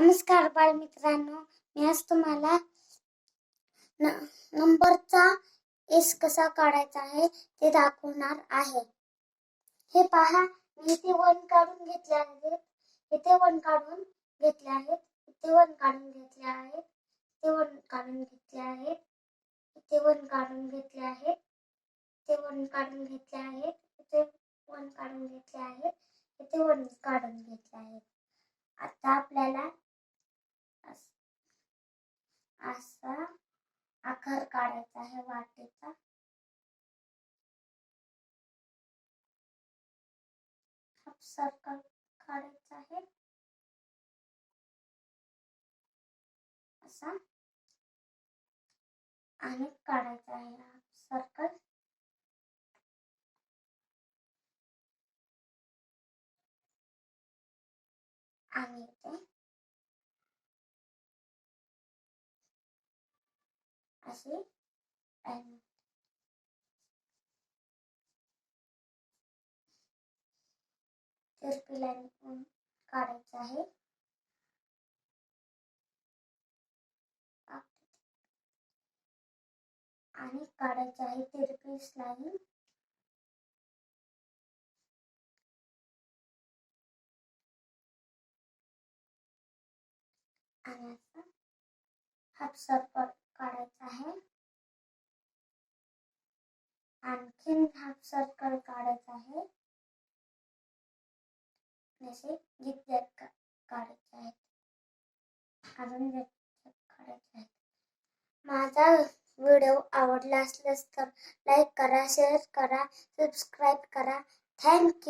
नमस्कार बालमित्रांनो. मी आज तुम्हाला नंबरचा एस कसा काढायचा आहे ते दाखवणार आहे. हे पहा मी इथे वन काढून घेतले आहेत. इथे वन काढून घेतले आहेत. इथे वन काढून घेतले आहेत. इथे वन काढून घेतले आहेत. इथे वन काढून घेतले आहेत. इथे वन काढून घेतले आहेत. इथे वन काढून घेतले आहेत. इथे वन काढून घेतले आहेत. आता आपल्याला अस- असा आकार काढायचा आहे वाटेचा. सर्कल काढायचा आहे. असा. आणि काढायचा आहे हाफ सर्कल आणि ते अशी लाईन काढायचं आहे. आणि काढायची आहे तिरपी लाईन आणि असं हाफ सर्कल काढायचा आहे. आणखीन हाफ सर्कल काढायचा आहे. जसे जिगजॅग काढायचे आहेत. अजून काढायचे आहेत. माझा व्हिडिओ आवडला असल्यास तर लाईक करा शेअर करा सबस्क्राईब करा. थँक्यू